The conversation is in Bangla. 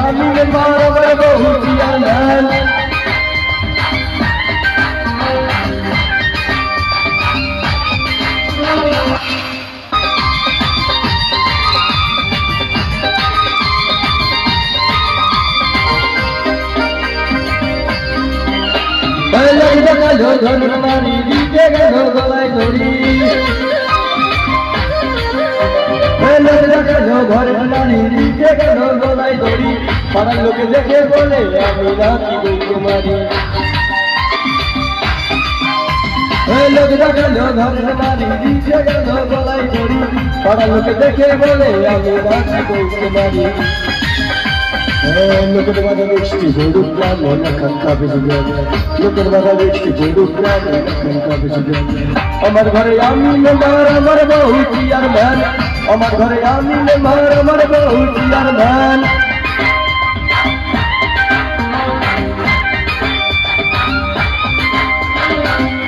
আমি মেম্বার আমার বহু চেয়ারম্যান বেলায় দেখাল ধনুর মারি দিতে গেল গলায় দিতে গেল দড়ি পাড়ার লোকে দেখে বলে, আমি নাকি লোক দেখে বলে, আমি লোকের লোকের বাধা আমার ঘরে আমি মেম্বার আমার বহু চেয়ারম্যান আমার ঘরে আমি আমার বহু চেয়ারম্যান